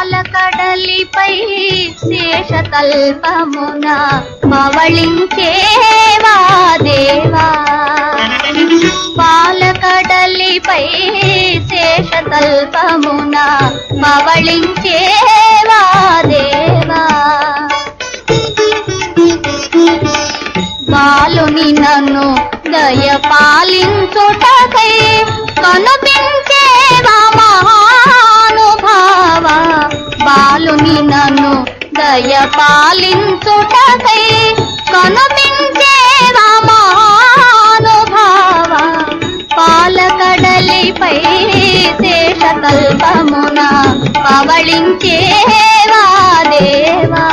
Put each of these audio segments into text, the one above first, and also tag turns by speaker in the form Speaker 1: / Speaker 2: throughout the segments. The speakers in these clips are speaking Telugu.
Speaker 1: పాలకడలిపై శేషతల్పమున మవళించే పవళించేవా దేవా? బాలుని నన్ను దయ పాలించుటకై కనుపించేవా మహానుభావ? బాలుని నన్ను దయ పాలించుటకై కనుపించేవా మహానుభావ? పాలకడలిపై శేషకల్పమున పవళించేవా దేవా.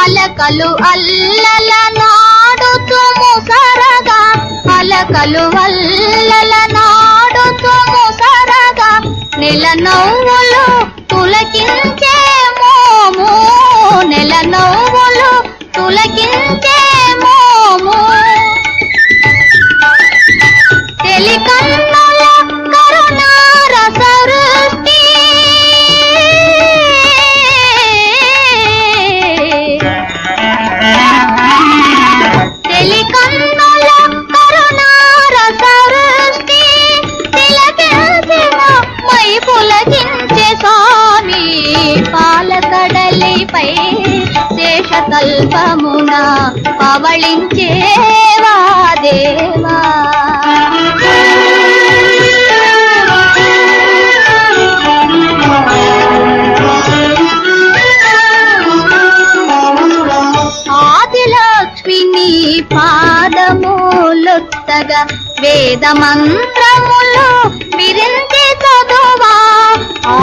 Speaker 1: అలకలు అల్లల నాడుతుము సరగా అలకలు అల్లల నాడుతుము సరగా నెల నవ్వులు తులకించే మోము. నెల నవ్వులు తులకించే పవళించేవా దేవా? ఆదిలక్ష్మిని పాదములొత్తగా వేద మంత్రములు విరించి చదువా?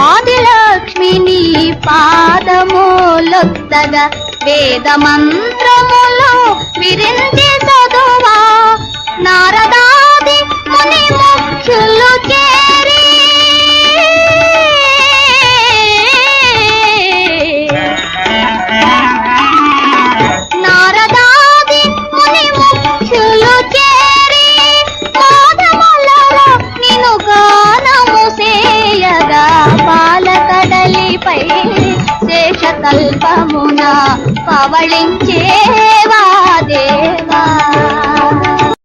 Speaker 1: ఆదిలక్ష్మిని పాదములొత్తగా వేద మంత్రములు విరించి చదువా నారద அவளெஞ்ச